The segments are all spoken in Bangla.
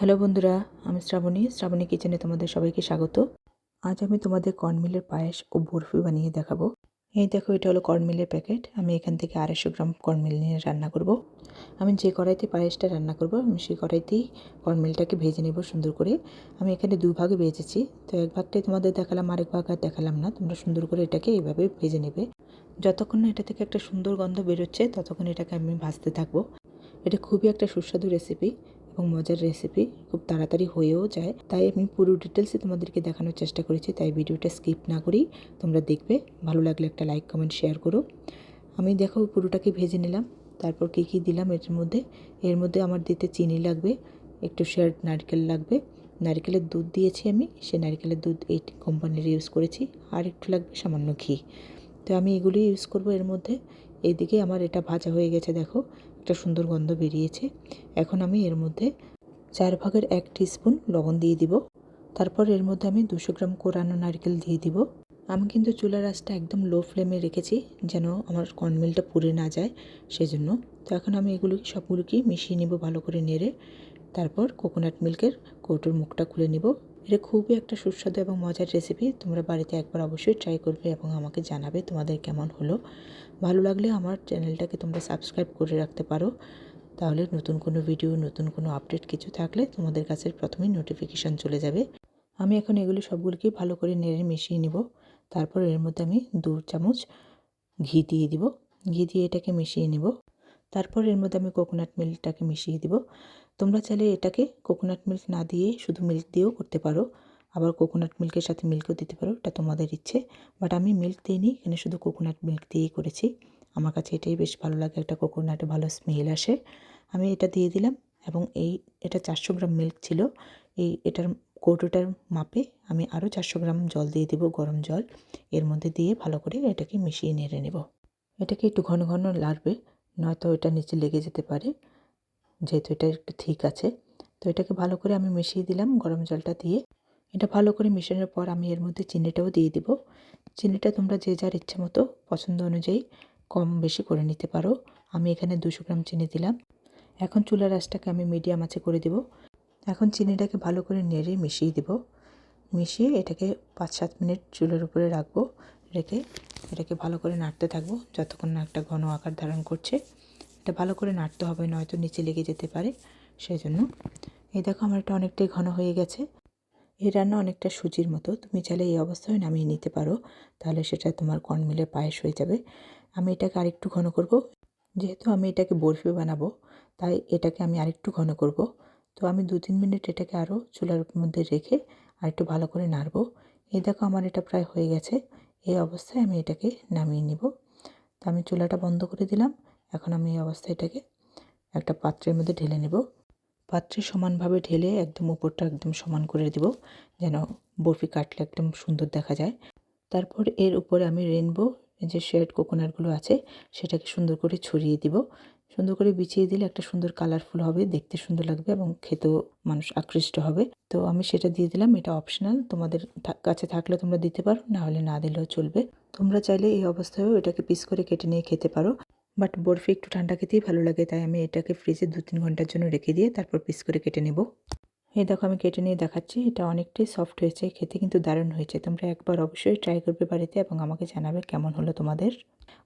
হ্যালো বন্ধুরা, আমি শ্রাবণী। শ্রাবণী কিচেনে তোমাদের সবাইকে স্বাগত। আজ আমি তোমাদের কর্নমিলের পায়েস ও বরফি বানিয়ে দেখাবো। এই দেখো, এটা হলো কর্নমিলের প্যাকেট। আমি এখান থেকে আড়াইশো গ্রাম কর্নমিল নিয়ে রান্না করব। আমি যে কড়াইতে পায়েসটা রান্না করব, আমি সেই কড়াইতেই কর্নমিলটাকে ভেজে নেব সুন্দর করে। আমি এখানে দুই ভাগে ভেজেছি। তো এক ভাগটাই তোমাদের দেখালাম, আরেক ভাগ আর দেখালাম না। তোমরা সুন্দর করে এটাকে এইভাবে ভেজে নেবে। যতক্ষণ না এটা থেকে একটা সুন্দর গন্ধ বেরোচ্ছে, ততক্ষণ এটাকে আমি ভাজতে থাকব। এটা খুবই একটা সুস্বাদু রেসিপি এবং মজার রেসিপি খুব তাড়াতাড়ি হয়েও যায়। তাই আমি পুরো ডিটেলসে তোমাদেরকে দেখানোর চেষ্টা করেছি, তাই ভিডিওটা স্কিপ না করেই তোমরা দেখবে। ভালো লাগলে একটা লাইক কমেন্ট শেয়ার করো। আমি দেখো পুরোটাকে ভেজে নিলাম, তারপর কী কী দিলাম এর মধ্যে? এর মধ্যে আমার দিতে চিনি লাগবে, একটু শেয়ার নারকেল লাগবে। নারকেলের দুধ দিয়েছি আমি, সে নারকেলের দুধ এই কোম্পানির ইউজ করেছি। আর একটু লাগবে সামান্য ঘি। তো আমি এগুলি ইউজ করব এর মধ্যে। এইদিকে আমার এটা ভাজা হয়ে গেছে, দেখো। একটা সুন্দর গন্ধ বেরিয়েছে। এখন আমি এর মধ্যে চার ভাগের এক স্পুন লবণ দিয়ে দিব। তারপর এর মধ্যে আমি দুশো গ্রাম কোরানো নারকেল দিয়ে দিব। আমি কিন্তু চুলার আঁচটা একদম লো ফ্লেমে রেখেছি যেন আমার কর্নমিলটা পুড়ে না যায় সেজন্য। তো এখন আমি এগুলোকে সবগুলোকে মিশিয়ে নিব ভালো করে নেড়ে। তারপর কোকোনাট মিল্কের কৌটোর মুখটা খুলে নিব। এটা খুবই একটা সুস্বাদু এবং মজার রেসিপি তোমরা বাড়িতে একবার অবশ্যই ট্রাই করবে এবং আমাকে জানাবে তোমাদের কেমন হলো। ভালো লাগলে আমার চ্যানেলটাকে তোমরা সাবস্ক্রাইব করে রাখতে পারো। তাহলে নতুন কোনো ভিডিও নতুন কোনো আপডেট কিছু থাকলে তোমাদের কাছে প্রথমেই নোটিফিকেশান চলে যাবে। আমি এখন এগুলি সবগুলোকে ভালো করে নেড়ে মিশিয়ে নিব। তারপর এর মধ্যে আমি দু চামচ ঘি দিয়ে দিব। ঘি দিয়ে এটাকে মিশিয়ে নিব। তারপর এর মধ্যে আমি কোকোনাট মিল্কটাকে মিশিয়ে দিব। তোমরা চাইলে এটাকে কোকোনাট মিল্ক না দিয়ে শুধু মিল্ক দিয়েও করতে পারো। আবার কোকোনাট মিল্কের সাথে মিল্কও দিতে পারো, এটা তোমাদের ইচ্ছে। বাট আমি মিল্ক দিইনি, এখানে শুধু কোকোনাট মিল্ক দিয়েই করেছি। আমার কাছে এটাই বেশ ভালো লাগে, একটা কোকোনাটে ভালো স্মেল আসে। আমি এটা দিয়ে দিলাম এবং এই, এটা চারশো গ্রাম মিল্ক ছিল। এই, এটার কৌটোটার মাপে আমি আরও চারশো গ্রাম জল দিয়ে দেবো, গরম জল। এর মধ্যে দিয়ে ভালো করে এটাকে মিশিয়ে নেড়ে নেব। এটাকে একটু ঘন ঘন লাগবে নয়তো এটা নিচে লেগে যেতে পারে। যেহেতু এটা একটু ঠিক আছে। তো এটাকে ভালো করে আমি মিশিয়ে দিলাম গরম জলটা দিয়ে। এটা ভালো করে মেশানোর পর আমি এর মধ্যে চিনিটাও দিয়ে দিব। চিনিটা তোমরা যে যার ইচ্ছে মতো পছন্দ অনুযায়ী কম বেশি করে নিতে পারো। আমি এখানে দুশো গ্রাম চিনি দিলাম। এখন চুলার আঁচটাকে আমি মিডিয়াম আঁচে করে দেব। এখন চিনিটাকে ভালো করে নেড়ে মিশিয়ে দেব। মিশিয়ে এটাকে পাঁচ সাত মিনিট চুলের উপরে রাখব। রেখে এটাকে ভালো করে নাড়তে থাকব, যতক্ষণ না একটা ঘন আকার ধারণ করছে। এটা ভালো করে নাড়তে হবে, নয়তো নিচে লেগে যেতে পারে। সেই জন্য এই দেখো আমার এটা অনেকটাই ঘন হয়ে গেছে। এই রান্না অনেকটা সুজির মতো। তুমি চাইলে এই অবস্থায় নামিয়ে নিতে পারো। তাহলে সেটা তোমার কর্নমিলের পায়েস হয়ে যাবে। আমি এটাকে আরেকটু ঘন করব। যেহেতু আমি এটাকে বরফি বানাবো, তাই এটাকে আমি আরেকটু ঘন করব। তো আমি দু তিন মিনিট এটাকে আরও চুলার মধ্যে রেখে আরেকটু ভালো করে নাড়বো। এই দেখো আমার এটা প্রায় হয়ে গেছে। এই অবস্থায় আমি এটাকে নামিয়ে নিব। তো আমি চুলাটা বন্ধ করে দিলাম। এখন আমি এই অবস্থায় এটাকে একটা পাত্রের মধ্যে ঢেলে নেব। পাত্রে সমানভাবে ঢেলে একদম উপরটা একদম সমান করে দেব, যেন বরফি কাটলে একদম সুন্দর দেখা যায়। তারপর এর উপরে আমি রেনবো যে শেড কোকোনাটগুলো আছে, সেটাকে সুন্দর করে ছড়িয়ে দিব। সুন্দর করে বিছিয়ে দিলে একটা সুন্দর কালারফুল হবে, দেখতে সুন্দর লাগবে এবং খেতেও মানুষ আকৃষ্ট হবে। তো আমি সেটা দিয়ে দিলাম, এটা অপশনাল, তোমাদের কাছে থাকলে তোমরা দিতে পারো, না হলে না দিলেও চলবে। তোমরা চাইলে এই অবস্থায়ও এটাকে পিস করে কেটে নিয়ে খেতে পারো। বাট বরফি একটু ঠান্ডা খেতেই ভালো লাগে, তাই আমি এটাকে ফ্রিজে দু তিন ঘণ্টার জন্য রেখে দিয়ে তারপর পিস করে কেটে নেব। এই দেখো আমি কেটে নিয়ে দেখাচ্ছি, এটা অনেকটাই সফট হয়েছে, খেতে কিন্তু দারুণ হয়েছে। তোমরা একবার অবশ্যই ট্রাই করবে বাড়িতে এবং আমাকে জানাবে কেমন হলো তোমাদের।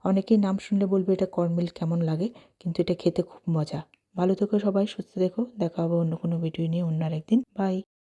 অনেকেই নাম শুনলে বলবে এটা কর্নমিল কেমন লাগে, কিন্তু এটা খেতে খুব মজা। ভালো থেকো সবাই, সুস্থ দেখো দেখা হবে অন্য কোনো ভিডিও নিয়ে অন্য আরেকদিন। বাই